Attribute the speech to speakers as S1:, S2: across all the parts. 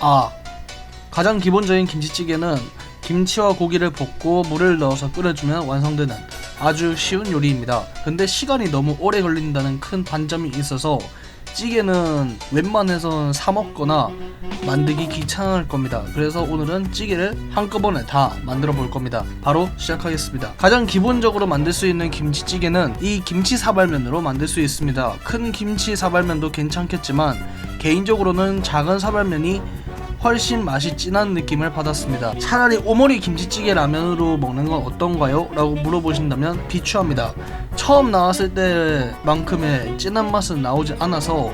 S1: 아 가장 기본적인 김치찌개는 김치와 고기를 볶고 물을 넣어서 끓여주면 완성되는 아주 쉬운 요리입니다. 근데 시간이 너무 오래 걸린다는 큰 단점이 있어서 찌개는 웬만해서는 사 먹거나 만들기 귀찮을 겁니다. 그래서 오늘은 찌개를 한꺼번에 다 만들어 볼 겁니다. 바로 시작하겠습니다. 가장 기본적으로 만들 수 있는 김치찌개는 이 김치 사발면으로 만들 수 있습니다. 큰 김치 사발면도 괜찮겠지만 개인적으로는 작은 사발면이 훨씬 맛이 진한 느낌을 받았습니다. 차라리 오모리 김치찌개 라면으로 먹는 건 어떤가요? 라고 물어보신다면 비추합니다. 처음 나왔을 때만큼의 진한 맛은 나오지 않아서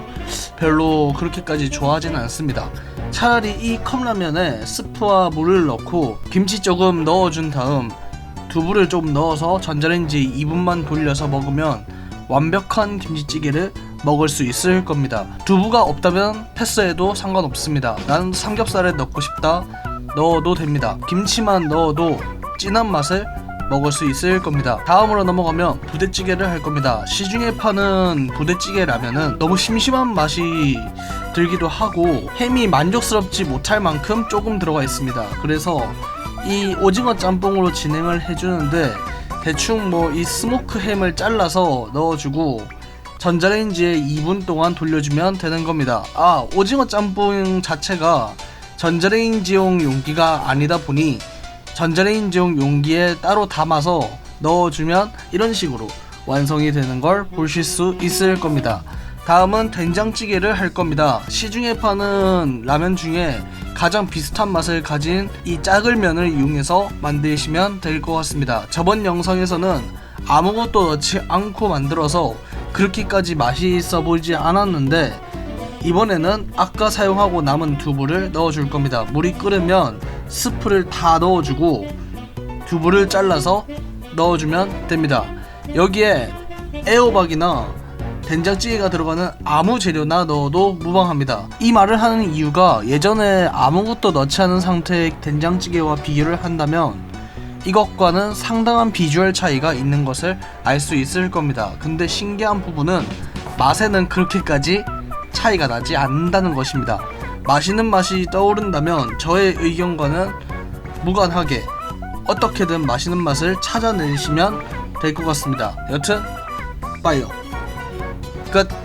S1: 별로 그렇게까지 좋아하지는 않습니다. 차라리 이 컵라면에 스프와 물을 넣고 김치 조금 넣어준 다음 두부를 좀 넣어서 전자레인지 2분만 돌려서 먹으면 완벽한 김치찌개를 먹을 수 있을 겁니다. 두부가 없다면 패스해도 상관없습니다. 나는 삼겹살에 넣고 싶다. 넣어도 됩니다. 김치만 넣어도 진한 맛을 먹을 수 있을 겁니다. 다음으로 넘어가면 부대찌개를 할 겁니다. 시중에 파는 부대찌개 라면은 너무 심심한 맛이 들기도 하고 햄이 만족스럽지 못할 만큼 조금 들어가 있습니다. 그래서 이 오징어 짬뽕으로 진행을 해주는데 대충 뭐 이 스모크 햄을 잘라서 넣어주고 전자레인지에 2분 동안 돌려주면 되는 겁니다. 아 오징어 짬뽕 자체가 전자레인지용 용기가 아니다 보니 전자레인지용 용기에 따로 담아서 넣어주면 이런 식으로 완성이 되는 걸 보실 수 있을 겁니다. 다음은 된장찌개를 할 겁니다. 시중에 파는 라면 중에 가장 비슷한 맛을 가진 이 짜글면을 이용해서 만드시면 될 것 같습니다. 저번 영상에서는 아무것도 넣지 않고 만들어서 그렇게까지 맛이 있어 보이지 않았는데 이번에는 아까 사용하고 남은 두부를 넣어줄 겁니다. 물이 끓으면 스프를 다 넣어주고 두부를 잘라서 넣어주면 됩니다. 여기에 애호박이나 된장찌개가 들어가는 아무 재료나 넣어도 무방합니다. 이 말을 하는 이유가 예전에 아무것도 넣지 않은 상태의 된장찌개와 비교를 한다면 이것과는 상당한 비주얼 차이가 있는 것을 알 수 있을 겁니다. 근데 신기한 부분은 맛에는 그렇게까지 차이가 나지 않는다는 것입니다. 맛있는 맛이 떠오른다면 저의 의견과는 무관하게 어떻게든 맛있는 맛을 찾아내시면 될 것 같습니다. 여튼 빠이요. 끝.